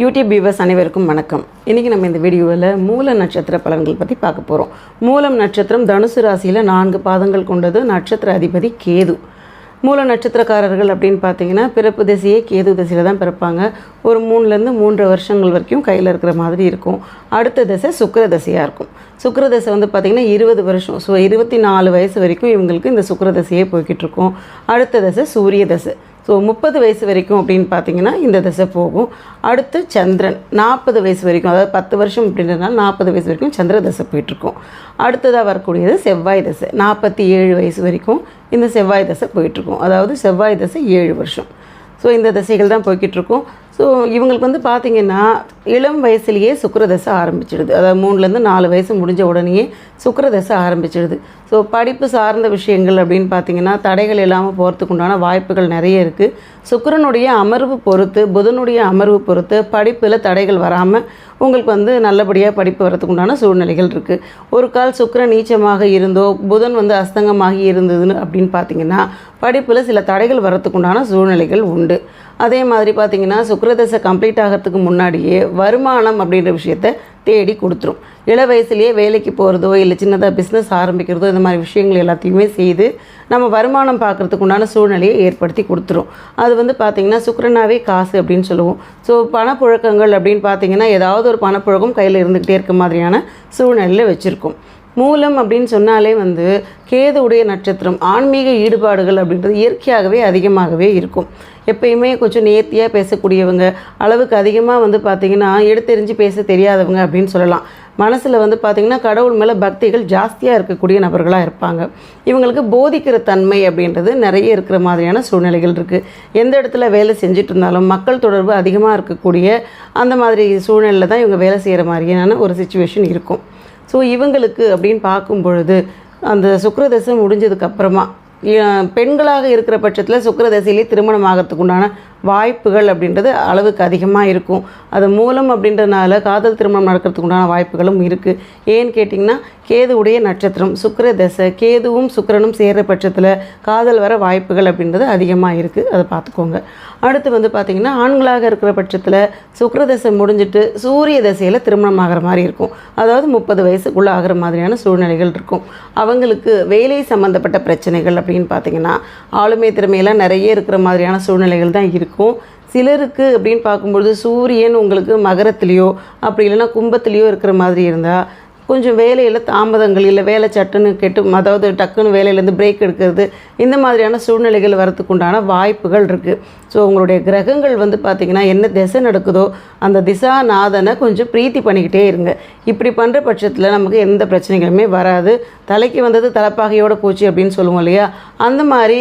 YouTube viewers அனைவருக்கும் வணக்கம். இன்றைக்கி நம்ம இந்த வீடியோவில் மூல நட்சத்திர பலன்கள் பற்றி பார்க்க போகிறோம் மூலம் நட்சத்திரம் தனுசு ராசியில் நான்கு பாதங்கள் கொண்டது நட்சத்திர அதிபதி கேது. மூல நட்சத்திரக்காரர்கள் அப்படின்னு பார்த்தீங்கன்னா பிறப்பு திசையே கேது திசையில் தான் பிறப்பாங்க. ஒரு மூணுலேருந்து மூன்று வருஷங்கள் வரைக்கும் கையில் இருக்கிற மாதிரி இருக்கும். அடுத்த திசை சுக்கர தசையாக இருக்கும். சுக்கர தசை வந்து பார்த்திங்கன்னா இருபது வருஷம் ஸோ இருபத்தி நாலு வயசு வரைக்கும் இவங்களுக்கு இந்த சுக்கர தசையே போய்கிட்டு இருக்கும். அடுத்த தசை சூரிய தசை. ஸோ முப்பது வயசு வரைக்கும் அப்படின்னு பார்த்தீங்கன்னா இந்த திசை போகும். அடுத்து சந்திரன் நாற்பது வயசு வரைக்கும் அதாவது பத்து வருஷம் அப்படின்றதுனால நாற்பது வயசு வரைக்கும் சந்திர தசை போயிட்டுருக்கோம். அடுத்ததாக வரக்கூடியது செவ்வாய் தசை நாற்பத்தி ஏழு வயசு வரைக்கும் இந்த செவ்வாய் தசை போயிட்டுருக்கும். அதாவது செவ்வாய் தசை ஏழு வருஷம். ஸோ இந்த தசைகள் தான் போய்கிட்டு இருக்கும் ஸோ இவங்களுக்கு வந்து பார்த்திங்கன்னா இளம் வயசுலேயே சுக்கரதசை ஆரம்பிச்சிடுது. அதாவது மூணுலேருந்து நாலு வயசு முடிஞ்ச உடனேயே சுக்கரதசை ஆரம்பிச்சிடுது. ஸோ படிப்பு சார்ந்த விஷயங்கள் அப்படின்னு பார்த்தீங்கன்னா தடைகள் இல்லாமல் போகிறதுக்கு உண்டான வாய்ப்புகள் நிறைய இருக்குது சுக்கிரனுடைய அமர்வு பொறுத்து புதனுடைய அமர்வு பொறுத்து படிப்பில் தடைகள் வராமல் உங்களுக்கு வந்து நல்லபடியாக படிப்பு வரதுக்கு உண்டான சூழ்நிலைகள் இருக்குது ஒரு கால் சுக்கரன் நீச்சமாக இருந்தோ புதன் வந்து அஸ்தங்கமாகி இருந்ததுன்னு அப்படின்னு பார்த்தீங்கன்னா படிப்பில் சில தடைகள் வரத்துக்கு உண்டான சூழ்நிலைகள் உண்டு. அதே மாதிரி பார்த்தீங்கன்னா சுக்கரதசை கம்ப்ளீட் ஆகிறதுக்கு முன்னாடியே வருமானம் அப்படின்ற விஷயத்த தேடி கொடுத்துரும். இள வயசுலேயே வேலைக்கு போகிறதோ இல்லை சின்னதாக பிஸ்னஸ் ஆரம்பிக்கிறதோ இந்த மாதிரி விஷயங்கள் எல்லாத்தையுமே செய்து நம்ம வருமானம் பார்க்குறதுக்கு உண்டான சூழ்நிலையை ஏற்படுத்தி கொடுத்துரும். அது வந்து பார்த்திங்கன்னா சுக்கரனாவே காசு அப்படின்னு சொல்லுவோம். ஸோ பணப்புழக்கங்கள் அப்படின்னு பார்த்தீங்கன்னா ஏதாவது ஒரு பணப்புழக்கம் கையில் இருந்துக்கிட்டே இருக்க மாதிரியான சூழ்நிலையில் வச்சுருக்கோம். மூலம் அப்படின்னு சொன்னாலே வந்து கேதுவுடைய நட்சத்திரம் ஆன்மீக ஈடுபாடுகள் அப்படின்றது இயற்கையாகவே அதிகமாகவே இருக்கும். எப்பயுமே கொஞ்சம் நேர்த்தியாக பேசக்கூடியவங்க அளவுக்கு அதிகமாக வந்து பார்த்திங்கன்னா எடுத்தெறிஞ்சு பேச தெரியாதவங்க அப்படின்னு சொல்லலாம். மனசில் வந்து பார்த்திங்கன்னா கடவுள் மேலே பக்திகள் ஜாஸ்தியாக இருக்கக்கூடிய நபர்களாக இருப்பாங்க. இவங்களுக்கு போதிக்கிற தன்மை அப்படின்றது நிறைய இருக்கிற மாதிரியான சூழ்நிலைகள் இருக்குது எந்த இடத்துல வேலை செஞ்சுட்டு இருந்தாலும் மக்கள் தொடர்பு அதிகமாக இருக்கக்கூடிய அந்த மாதிரி சூழ்நிலையில் தான் இவங்க வேலை செய்கிற மாதிரியான ஒரு சுச்சுவேஷன் இருக்கும். ஸோ இவங்களுக்கு அப்படின்னு பார்க்கும் பொழுது அந்த சுக்கரதசை முடிஞ்சதுக்கப்புறமா பெண்களாக இருக்கிற பட்சத்தில் சுக்கரதசையிலே திருமணம் ஆகிறதுக்குண்டான வாய்ப்புகள் அப்படின்றது அளவுக்கு அதிகமாக இருக்கும். அது மூலம் அப்படின்றனால காதல் திருமணம் நடக்கிறதுக்கு உண்டான வாய்ப்புகளும் இருக்குது ஏன்னு கேட்டிங்கன்னா கேதுவுடைய நட்சத்திரம் சுக்கர தசை கேதுவும் சுக்கரனும் சேர்கிற பட்சத்தில் காதல் வர வாய்ப்புகள் அப்படின்றது அதிகமாக இருக்குது அதை பார்த்துக்கோங்க. அடுத்து வந்து பார்த்திங்கன்னா ஆண்களாக இருக்கிற பட்சத்தில் சுக்கிர தசை முடிஞ்சிட்டு சூரிய தசையில் திருமணம் ஆகிற மாதிரி இருக்கும். அதாவது முப்பது வயசுக்குள்ளே ஆகிற மாதிரியான சூழ்நிலைகள் இருக்கும். அவங்களுக்கு வேலை சம்மந்தப்பட்ட பிரச்சனைகள் அப்படின்னு பார்த்திங்கன்னா ஆளுமை திறமையெல்லாம் நிறைய இருக்கிற மாதிரியான சூழ்நிலைகள் தான் இருக்கும். சிலருக்கு அப்படின்னு பார்க்கும்பொழுது சூரியன் உங்களுக்கு மகரத்துலேயோ அப்படி இல்லைன்னா கும்பத்துலேயோ இருக்கிற மாதிரி இருந்தால் கொஞ்சம் வேலையில் தாமதங்கள் இல்லை வேலை சட்டுன்னு கெட்டு அதாவது டக்குன்னு வேலையிலேருந்து பிரேக் எடுக்கிறது இந்த மாதிரியான சூழ்நிலைகள் வரத்துக்குண்டான வாய்ப்புகள் இருக்குது ஸோ உங்களுடைய கிரகங்கள் வந்து பார்த்திங்கன்னா என்ன திசை நடக்குதோ அந்த திசாநாதனை கொஞ்சம் பிரீத்தி பண்ணிக்கிட்டே இருங்க. இப்படி பண்ணுற பட்சத்தில் நமக்கு எந்த பிரச்சனைகளுமே வராது. தலைக்கு வந்தது தலைப்பாகையோட போச்சு அப்படின்னு சொல்லுவோம் இல்லையா? அந்த மாதிரி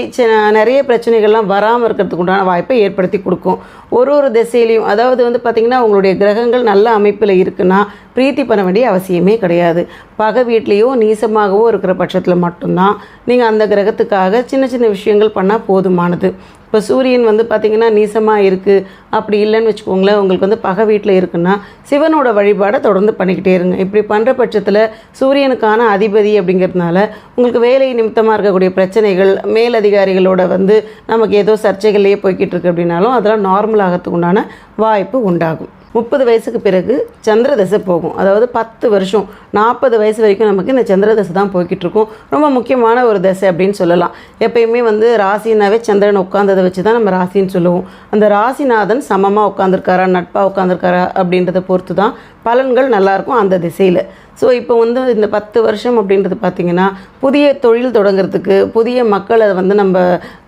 நிறைய பிரச்சனைகள்லாம் வராமல் இருக்கிறதுக்கு உண்டான வாய்ப்பை ஏற்படுத்தி கொடுக்கும். ஒரு ஒரு திசையிலையும் அதாவது வந்து பார்த்திங்கன்னா உங்களுடைய கிரகங்கள் நல்ல அமைப்பில் இருக்குன்னா பிரீத்தி பண்ண வேண்டிய அவசியமே கிடையாது. பகை வீட்லேயோ நீசமாகவோ இருக்கிற பட்சத்தில் மட்டும்தான் நீங்கள் அந்த கிரகத்துக்காக சின்ன சின்ன விஷயங்கள் பண்ணால் போதுமானது. இப்போ சூரியன் வந்து பார்த்திங்கன்னா நீசமாக இருக்குது அப்படி இல்லைன்னு வச்சுக்கோங்களேன் உங்களுக்கு வந்து பகை வீட்டில் இருக்குன்னா சிவனோட வழிபாடை தொடர்ந்து பண்ணிக்கிட்டே இருங்க. இப்படி பண்ணுற பட்சத்தில் சூரியனுக்கான அதிபதி அப்படிங்கிறதுனால உங்களுக்கு வேலை நிமித்தமாக இருக்கக்கூடிய பிரச்சனைகள் மேலதிகாரிகளோட வந்து நமக்கு ஏதோ சர்ச்சைகள்லேயே போய்கிட்டு இருக்கு அப்படின்னாலும் அதெல்லாம் நார்மல் ஆகிறதுக்கு உண்டான வாய்ப்பு உண்டாகும். முப்பது வயசுக்கு பிறகு சந்திர தசை போகும். அதாவது பத்து வருஷம் நாற்பது வயசு வரைக்கும் நமக்கு இந்த சந்திர தசை தான் போய்கிட்டு இருக்கும் ரொம்ப முக்கியமான ஒரு தசை அப்படின்னு சொல்லலாம். எப்பயுமே வந்து ராசினாவே சந்திரன் உட்காந்ததை வச்சு தான் நம்ம ராசின்னு சொல்லுவோம். அந்த ராசிநாதன் சமமாக உட்காந்துருக்காரா நட்பாக உட்காந்துருக்காரா அப்படின்றத பொறுத்து தான் பலன்கள் நல்லாயிருக்கும் அந்த திசையில். ஸோ இப்போ வந்து இந்த பத்து வருஷம் அப்படின்றது பார்த்திங்கன்னா புதிய தொழில் தொடங்குறதுக்கு புதிய மக்களை வந்து நம்ம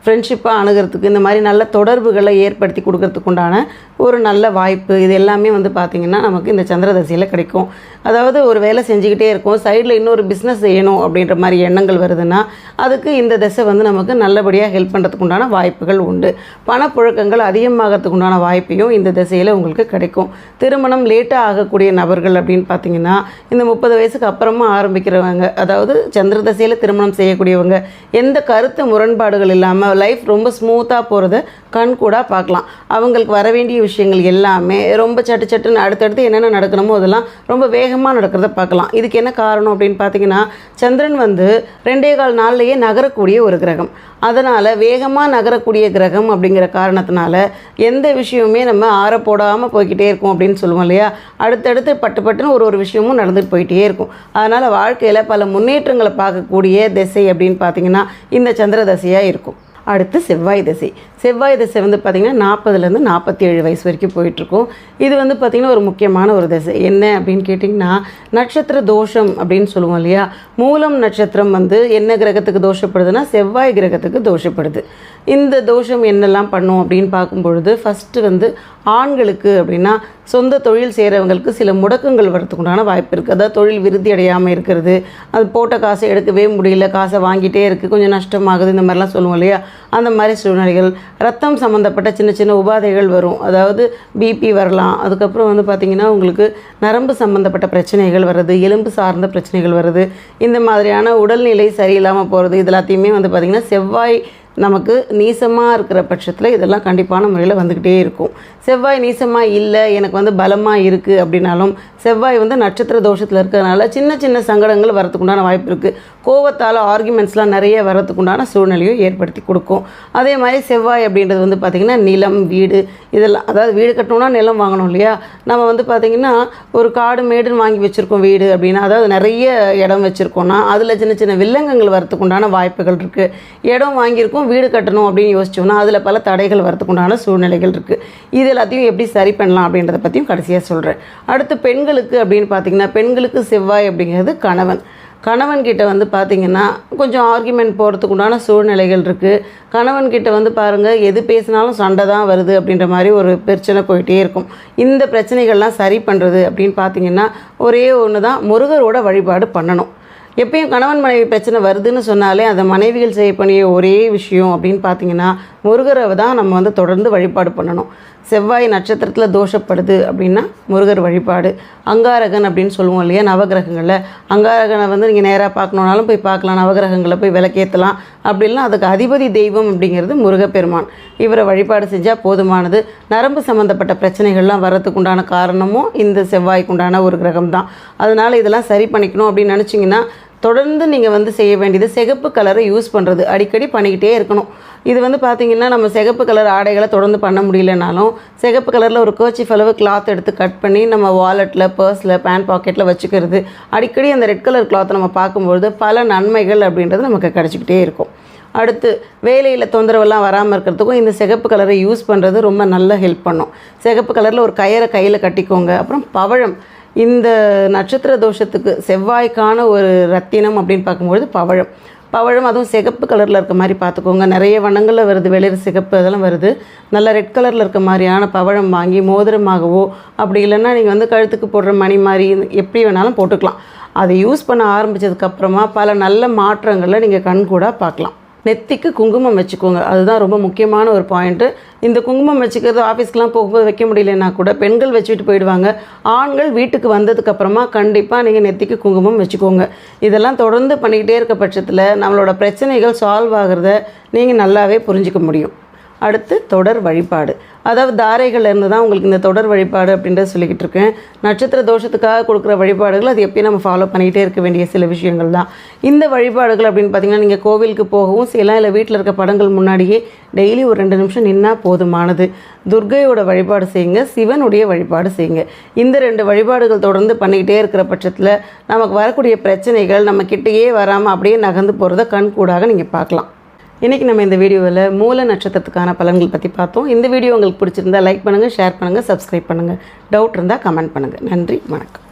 ஃப்ரெண்ட்ஷிப்பாக அணுகிறதுக்கு இந்த மாதிரி நல்ல தொடர்புகளை ஏற்படுத்தி கொடுக்கறதுக்கு உண்டான ஒரு நல்ல வாய்ப்பு. இது எல்லாமே வந்து பார்த்திங்கன்னா நமக்கு இந்த சந்திரதசையில் கிடைக்கும். அதாவது ஒரு வேலை செஞ்சுக்கிட்டே இருக்கும் சைடில் இன்னொரு பிஸ்னஸ் செய்யணும் அப்படின்ற மாதிரி எண்ணங்கள் வருதுன்னா அதுக்கு இந்த திசை வந்து நமக்கு நல்லபடியாக ஹெல்ப் பண்ணுறதுக்கு உண்டான வாய்ப்புகள் உண்டு. பணப்புழக்கங்கள் அதிகமாகிறதுக்கு உண்டான வாய்ப்பையும் இந்த திசையில் உங்களுக்கு கிடைக்கும். திருமணம் லேட்டாக ஆகக்கூடிய நபர்கள் அப்படின்னு பார்த்தீங்கன்னா இந்த முப்பது வயசுக்கு அப்புறமா ஆரம்பிக்கிறவங்க அதாவது சந்திர தசையில் திருமணம் செய்யக்கூடியவங்க எந்த கருத்து முரண்பாடுகள் இல்லாமல் லைஃப் ரொம்ப ஸ்மூத்தாக போகிறத கண் கூட பார்க்கலாம். அவங்களுக்கு வர வேண்டிய விஷயங்கள் எல்லாமே ரொம்ப சட்டு சட்டுன்னு அடுத்தடுத்து என்னென்ன நடக்கணுமோ அதெல்லாம் ரொம்ப வேகமாக நடக்கிறத பார்க்கலாம். இதுக்கு என்ன காரணம் அப்படின்னு பார்த்தீங்கன்னா சந்திரன் வந்து ரெண்டே கால் நாள்லேயே நகரக்கூடிய ஒரு கிரகம். அதனால் வேகமாக நகரக்கூடிய கிரகம் அப்படிங்கிற காரணத்தினால எந்த விஷயமுமே நம்ம ஆற போடாமல் போய்கிட்டே இருக்கும் அப்படின்னு சொல்லுவோம் இல்லையா? அடுத்தடுத்து பட்டு பட்டுன்னு ஒரு ஒரு விஷயமும் நடந்துட்டு போயிட்டே இருக்கும். அதனால் வாழ்க்கையில் பல முன்னேற்றங்களை பார்க்கக்கூடிய திசை அப்படின்னு பார்த்தீங்கன்னா இந்த சந்திர தசையாக இருக்கும். அடுத்து செவ்வாய் திசை. செவ்வாய் திசை வந்து பார்த்திங்கன்னா நாற்பதுலேருந்து நாற்பத்தி ஏழு வயசு வரைக்கும் போயிட்டுருக்கும். இது வந்து பார்த்திங்கன்னா ஒரு முக்கியமான ஒரு திசை. என்ன அப்படின்னு கேட்டிங்கன்னா நட்சத்திர தோஷம் அப்படின்னு சொல்லுவோம் இல்லையா? மூலம் நட்சத்திரம் வந்து என்ன கிரகத்துக்கு தோஷப்படுதுன்னா செவ்வாய் கிரகத்துக்கு தோஷப்படுது. இந்த தோஷம் என்னெல்லாம் பண்ணும் அப்படின்னு பார்க்கும் பொழுது ஃபஸ்ட்டு வந்து ஆண்களுக்கு அப்படின்னா சொந்த தொழில் செய்கிறவங்களுக்கு சில முடக்கங்கள் வரத்துக்குண்டான வாய்ப்பு இருக்குது அதாவது தொழில் விருத்தி அடையாமல் இருக்கிறது அது போட்ட காசை எடுக்கவே முடியல காசை வாங்கிட்டே இருக்குது கொஞ்சம் நஷ்டமாகுது இந்த மாதிரிலாம் சொல்லுவோம் இல்லையா? அந்த மாதிரி சூழ்நிலைகள் ரத்தம் சம்மந்தப்பட்ட சின்ன சின்ன உபாதைகள் வரும். அதாவது பிபி வரலாம். அதுக்கப்புறம் வந்து பார்த்திங்கன்னா உங்களுக்கு நரம்பு சம்மந்தப்பட்ட பிரச்சனைகள் வருது எலும்பு சார்ந்த பிரச்சனைகள் வருது இந்த மாதிரியான உடல்நிலை சரியில்லாமல் போகிறது இது எல்லாத்தையுமே வந்து பார்த்திங்கன்னா செவ்வாய் நமக்கு நீசமாக இருக்கிற பட்சத்தில் இதெல்லாம் கண்டிப்பான முறையில் வந்துக்கிட்டே இருக்கும். செவ்வாய் நீசமாக இல்லை எனக்கு வந்து பலமாக இருக்குது அப்படின்னாலும் செவ்வாய் வந்து நட்சத்திர தோஷத்தில் இருக்கிறதுனால சின்ன சின்ன சங்கடங்கள் வரத்துக்குண்டான வாய்ப்பு இருக்குது கோவத்தால் ஆர்குமெண்ட்ஸ்லாம் நிறைய வரத்துக்குண்டான சூழ்நிலையும் ஏற்படுத்தி கொடுக்கும். அதே மாதிரி செவ்வாய் அப்படின்றது வந்து பார்த்திங்கன்னா நிலம் வீடு இதெல்லாம் அதாவது வீடு கட்டணும்னா நிலம் வாங்கணும் இல்லையா? நம்ம வந்து பார்த்திங்கன்னா ஒரு காடு மேடுன்னு வாங்கி வச்சுருக்கோம் வீடு அப்படின்னா அதாவது நிறைய இடம் வச்சுருக்கோம்னா அதில் சின்ன சின்ன வில்லங்கங்கள் வரத்துக்குண்டான வாய்ப்புகள் இருக்குது இடம் வாங்கியிருக்கோம் வீடு கட்டணும் அப்படின்னு யோசிச்சோம்னா அதில் பல தடைகள் வரத்துக்குண்டான சூழ்நிலைகள் இருக்குது இது எல்லாத்தையும் எப்படி சரி பண்ணலாம் அப்படின்றத பற்றியும் கடைசியாக சொல்கிறேன் அடுத்து பெண்களுக்கு அப்படின்னு பார்த்தீங்கன்னா பெண்களுக்கு செவ்வாய் அப்படிங்கிறது கணவன். கணவன்கிட்ட வந்து பார்த்திங்கன்னா கொஞ்சம் ஆர்குமெண்ட் போகிறதுக்கு உண்டான சூழ்நிலைகள் இருக்குது கணவன்கிட்ட வந்து பாருங்கள் எது பேசினாலும் சண்டை தான் வருது அப்படின்ற மாதிரி ஒரு பிரச்சனை போயிட்டே இருக்கும். இந்த பிரச்சனைகள்லாம் சரி பண்ணுறது அப்படின்னு பார்த்தீங்கன்னா ஒரே ஒன்று தான் முருகரோட வழிபாடு பண்ணணும். எப்பயும் கணவன் மனைவி பிரச்சனை வருதுன்னு சொன்னாலே அந்த மனைவிகள் செய்யக்கூடிய ஒரே விஷயம் அப்படின்னு பார்த்தீங்கன்னா முருகரை தான் நம்ம வந்து தொடர்ந்து வழிபாடு பண்ணணும். செவ்வாய் நட்சத்திரத்தில் தோஷப்படுது அப்படின்னா முருகர் வழிபாடு. அங்காரகன் அப்படின்னு சொல்லுவோம் இல்லையா நவகிரகங்களில். அங்காரகனை வந்து நீங்கள் நேராக பார்க்கணுன்னாலும் போய் பார்க்கலாம் நவகிரகங்களை போய் விளக்கேற்றலாம் அப்படின்னா அதுக்கு அதிபதி தெய்வம் அப்படிங்கிறது முருகப்பெருமான். இவரை வழிபாடு செஞ்சால் போதுமானது. நரம்பு சம்மந்தப்பட்ட பிரச்சனைகள்லாம் வரத்துக்கு உண்டான காரணமும் இந்த செவ்வாய்க்குண்டான ஒரு கிரகம் தான் அதனால் இதெல்லாம் சரி பண்ணிக்கணும் அப்படின்னு நினச்சிங்கன்னா தொடர்ந்து நீங்கள் வந்து செய்ய வேண்டியது சிகப்பு கலரை யூஸ் பண்ணுறது அடிக்கடி பண்ணிக்கிட்டே இருக்கணும். இது வந்து பார்த்திங்கன்னா நம்ம சிகப்பு கலர் ஆடைகளை தொடர்ந்து பண்ண முடியலனாலும் சிகப்பு கலரில் ஒரு கோச்சி அளவு கிளாத் எடுத்து கட் பண்ணி நம்ம வாலெட்டில் பர்ஸில் பேண்ட் பாக்கெட்டில் வச்சுக்கிறது. அடிக்கடி அந்த ரெட் கலர் கிளாத்தை நம்ம பார்க்கும்பொழுது பல நன்மைகள் அப்படின்றது நமக்கு கிடச்சிக்கிட்டே இருக்கும். அடுத்து வேலையில் தொந்தரவெல்லாம் வராமல் இருக்கிறதுக்கும் இந்த சிகப்பு கலரை யூஸ் பண்ணுறது ரொம்ப நல்ல ஹெல்ப் பண்ணும். சிகப்பு கலரில் ஒரு கயிறை கையில் கட்டிக்கோங்க. அப்புறம் பவழம். இந்த நட்சத்திர தோஷத்துக்கு செவ்வாய்க்கான ஒரு ரத்தினம் அப்படின்னு பார்க்கும்பொழுது பவழம். பவழம் அதுவும் சிகப்பு கலரில் இருக்க மாதிரி பார்த்துக்கோங்க. நிறைய வண்ணங்களில் வருது. வெளிர் சிகப்பு அதெல்லாம் வருது. நல்ல ரெட் கலரில் இருக்க மாதிரியான பவழம் வாங்கி மோதிரமாகவோ அப்படி இல்லைன்னா நீங்கள் வந்து கழுத்துக்கு போடுற மணி மாதிரி எப்படி வேணாலும் போட்டுக்கலாம். அதை யூஸ் பண்ண ஆரம்பித்ததுக்கப்புறமா பல நல்ல மாற்றங்களை நீங்கள் கண்கூடாக பார்க்கலாம். நெத்திக்கு குங்குமம் வச்சுக்கோங்க. அதுதான் ரொம்ப முக்கியமான ஒரு பாயிண்ட்டு இந்த குங்குமம் வச்சுக்கிறது ஆஃபீஸ்க்கெலாம் போகும்போது வைக்க முடியலன்னா கூட பெண்கள் வச்சுட்டு போயிடுவாங்க. ஆண்கள் வீட்டுக்கு வந்ததுக்கப்புறமா கண்டிப்பாக நீங்கள் நெத்திக்கு குங்குமம் வச்சுக்கோங்க. இதெல்லாம் தொடர்ந்து பண்ணிக்கிட்டே இருக்க பட்சத்தில் நம்மளோட பிரச்சனைகள் சால்வ் ஆகிறத நீங்கள் நல்லாவே புரிஞ்சிக்க முடியும். அடுத்து தொடர் வழிபாடு. அதாவது தாரைகள்லேருந்து தான் உங்களுக்கு இந்த தொடர் வழிபாடு அப்படின்றத சொல்லிக்கிட்டு இருக்கேன். நட்சத்திர தோஷத்துக்காக கொடுக்குற வழிபாடுகள் அது எப்பயும் நம்ம ஃபாலோ பண்ணிக்கிட்டே இருக்க வேண்டிய சில விஷயங்கள் தான் இந்த வழிபாடுகள் அப்படின்னு பார்த்தீங்கன்னா நீங்கள் கோவிலுக்கு போகவும் செய்யலாம். இல்லை வீட்டில் இருக்க படங்கள் முன்னாடியே டெய்லி ஒரு ரெண்டு நிமிஷம் நின்னா போதுமானது. துர்கையோட வழிபாடு செய்யுங்க. சிவனுடைய வழிபாடு செய்யுங்க. இந்த ரெண்டு வழிபாடுகள் தொடர்ந்து பண்ணிக்கிட்டே இருக்கிற பட்சத்தில் நமக்கு வரக்கூடிய பிரச்சனைகள் நம்ம கிட்டேயே வராமல் அப்படியே நகர்ந்து போகிறத கண்கூடாக நீங்கள் பார்க்கலாம். இன்றைக்கி நம்ம இந்த வீடியோவில் மூல நட்சத்திரத்துக்கான பலன்கள் பற்றி பார்த்தோம். இந்த வீடியோ உங்களுக்கு பிடிச்சிருந்தா லைக் பண்ணுங்கள் ஷேர் பண்ணுங்கள் சப்ஸ்கிரைப் பண்ணுங்கள் டவுட் இருந்தால் கமெண்ட் பண்ணுங்கள் நன்றி வணக்கம்.